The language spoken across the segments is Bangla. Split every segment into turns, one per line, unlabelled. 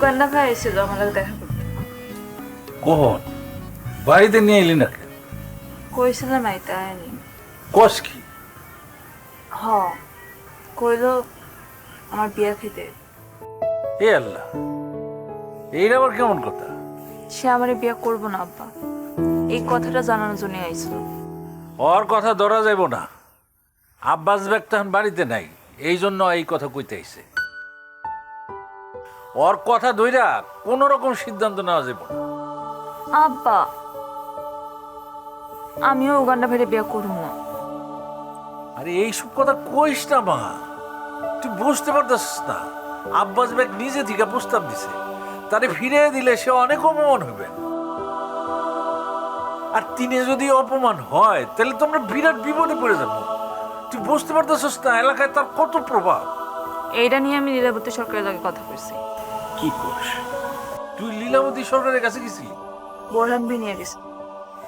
উগান্ডা ভাই এসেছিল আমার দেখা করতে
কখন? বাড়িতে নিয়ে এলি
কইছিলাম আয়নি
কস কি?
হ কইলো আমার বিয়া খেতে।
এ আল্লাহ এইটা আবার কেমন কথা?
সে আমারে বিয়া করব না আব্বা। এই কথাটা জানানোর জন্য আইছিল।
ওর কথা ধরা যাইব না। আব্বাস ব্যাগ তখন বাড়িতে নাই এই জন্য এই কথা কইতে আইছে। ওর কথা ধইরা কোন রকম সিদ্ধান্ত নেওয়া যাবে না।
আব্বা আমিও উগান্ডা ভাইরে বিয়া করব না।
আরে এইসব কথা কইস না মা। তুই বুঝতে পারতেছিস না। আব্বাস ব্যাগ নিজে থেকে প্রস্তাব দিছে তারে ফিরে দিলে সে অনেক অপমান হবে আর তিনি যদি অপমান হয় তাহলে তো আমরা বিরাট বিপদে পড়ে যাব। তুই বুঝতে পারতেছিস না এলাকায় তার কত প্রভাব।
এইটা নিয়ে আমি লীলাবতী সরকারের লগে কথা কইছি
কি করিস? তুই লীলাবতী সরকারের কাছে গেছিলি?
বোরহান বি নিয়ে গেছে।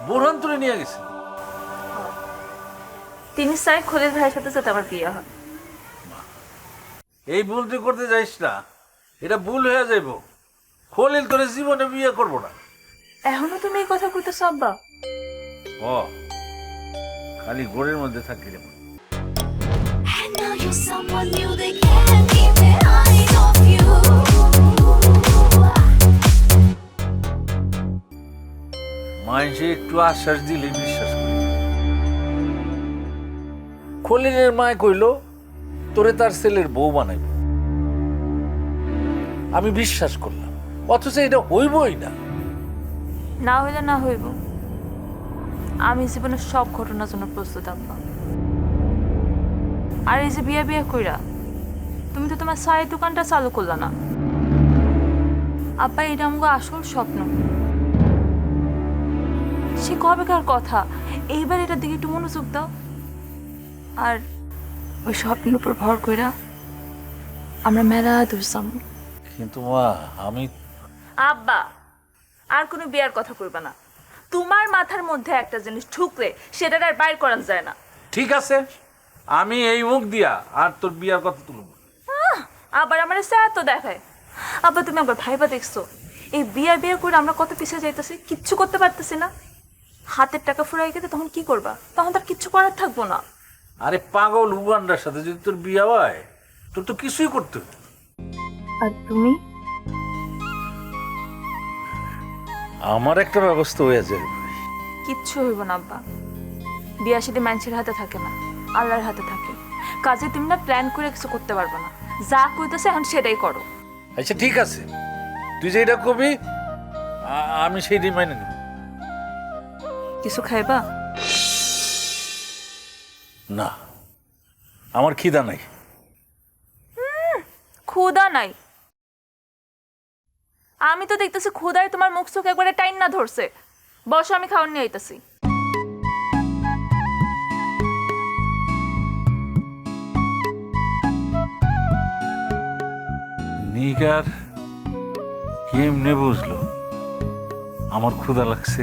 বোরহান তুলে নিয়ে গেছিলি
তিনি চাই খলিল ভাইয়ের সাথে যাতে আমার বিয়ে হয়
এই ভুল তুই করতে যাইস না। এটা ভুল হয়ে যাইব। খলিল তোর জীবনে বিয়ে করব না।
এখনও তুমি এই কথা কইতেছো আব্বা?
ও খালি গোড়ের মধ্যে থাকি রে
And now you're someone new, they
মানুষে একটু আশ্বাস দিলে বিশ্বাস করি। খলিলের মায় কইল, তোরে তার ছেলের বউ বানাইব। আমি বিশ্বাস করলাম, অথচ এটা হইবই না।
না হইলে না হইব। আমি জীবনের সব ঘটনার জন্য প্রস্তুত, আব্বা। আর এই যে বিয়ে বিয়ে কইরা, তুমি তো তোমার চায়ের দোকানটা চালু করলা না। আব্বা, এটা আমাকে আসল স্বপ্ন। সে কবেকার কথা? এইবার এটার দিকে একটু মনোযোগ দাও। আর ওই স্বপ্নের উপর ভর কইরা আমরা মেলা যাব।
কিন্তু মা আমি
আব্বা আর কোনো বিয়ার কথা করবে না। তোমার মাথার মধ্যে একটা জিনিস ঠুকলে সেটা আর বাইর করা যায় না।
ঠিক আছে আমি এই মুখ দিয়া আর তোর বিয়ার কথা তুলব
আবার আমার স্যার তো দেখায়। আব্বা তুমি একবার ভাইবা দেখছ। এই বিয়া বিয়ে করে আমরা কত পিছিয়ে যাইতেছি কিচ্ছু করতে পারতেছি না। হাতের টাকা ফুরাই গেলে তখন কি করবা? তখন তার কিচ্ছু করার থাকব না।
আরে পাগল উগান্ডার সাথে যদি তোর বিয়ে হয় তোর তো কিছুই করতে
আর তুমি?
আমার একটা ব্যবস্থা হয়ে যাবে
কিচ্ছু হইব না আব্বা। বিয়া সেটি মানুষের হাতে থাকে না আল্লাহর হাতে থাকে। কাজে তুমি না প্ল্যান করে কিছু করতে পারবে না। যা কইতেছে এখন সেটাই করো।
আচ্ছা ঠিক আছে। তুই যেটা কবি আমি সেইটাই মাইনে নেব।
কিছু খাইবা?
না আমার খিদা নাই।
ক্ষুদা নাই। আমি তো দেখতেছি ক্ষুদায় তোমার মুখ চোখ একবারে টাইন না ধরছে। বসো আমি খাওয়ার নিয়ে আইতাছি।
নিগার কেমনে বুঝলো? আমার ক্ষুধা লাগছে।